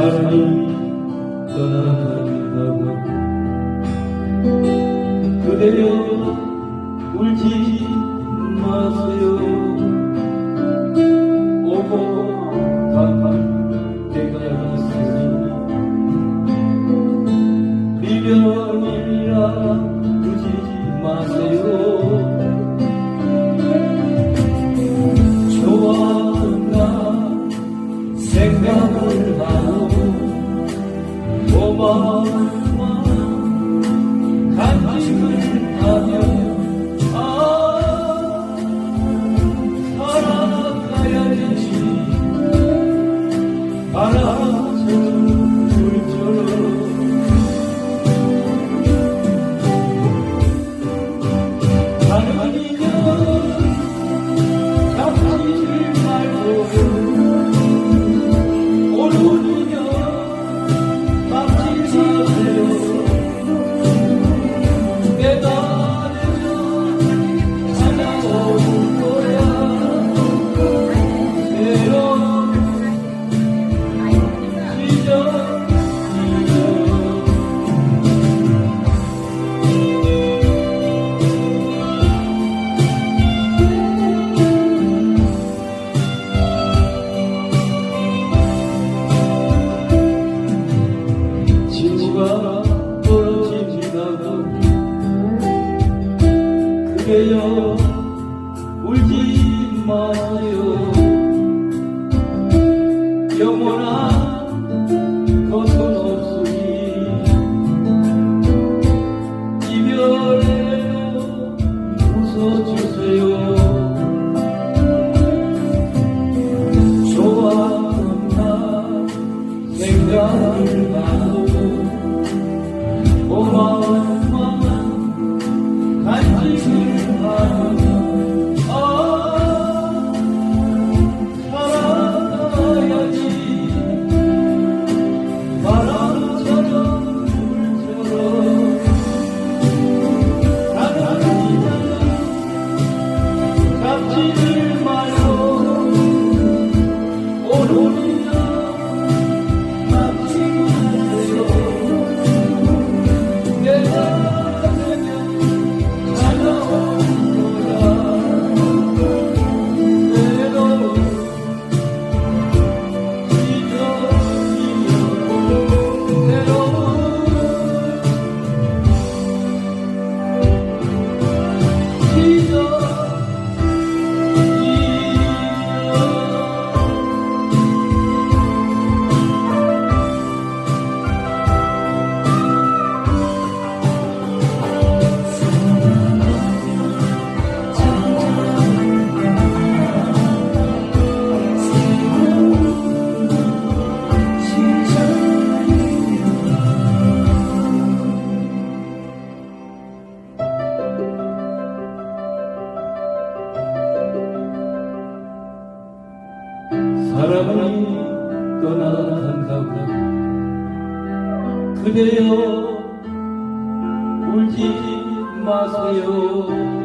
사랑이 떠나간다고 그대여 울지 마세요 오고 가는 때가 있으니 미련이라 울지 마세요 그래요. 울지 마세요. 영원한 것은 없으니 이별에도 웃어주세요. 좋아한다 생각을 하고 고마움만 간직을 하 사랑이 떠나간다고 그대여 울지 마세요